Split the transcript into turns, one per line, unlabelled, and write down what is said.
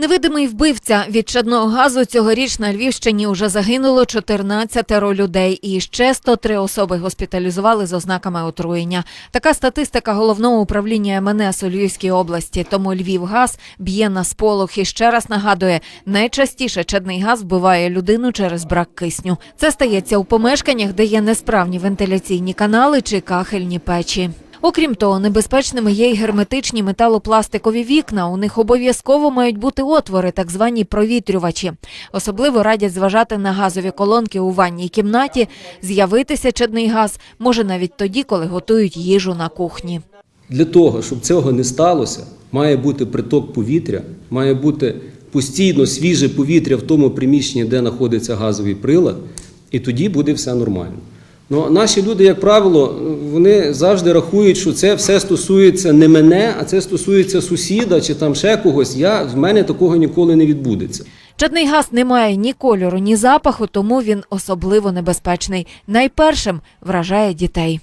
Невидимий вбивця від чадного газу цьогоріч на Львівщині уже загинуло 14 людей, і ще 103 особи госпіталізували з ознаками отруєння. Така статистика головного управління МНС у Львівській області. Тому Львівгаз б'є на сполох і ще раз нагадує: найчастіше чадний газ вбиває людину через брак кисню. Це стається у помешканнях, де є несправні вентиляційні канали чи кахельні печі. Окрім того, небезпечними є й герметичні металопластикові вікна. У них обов'язково мають бути отвори, так звані провітрювачі. Особливо радять зважати на газові колонки у ванній кімнаті. З'явитися чадний газ може навіть тоді, коли готують їжу на кухні.
Для того, щоб цього не сталося, має бути приток повітря, має бути постійно свіже повітря в тому приміщенні, де знаходиться газовий прилад, і тоді буде все нормально. Ну, наші люди, як правило, вони завжди рахують, що це все стосується не мене, а це стосується сусіда чи там ще когось. Я, в мене такого ніколи не відбудеться.
Чадний газ не має ні кольору, ні запаху, тому він особливо небезпечний. Найпершим вражає дітей.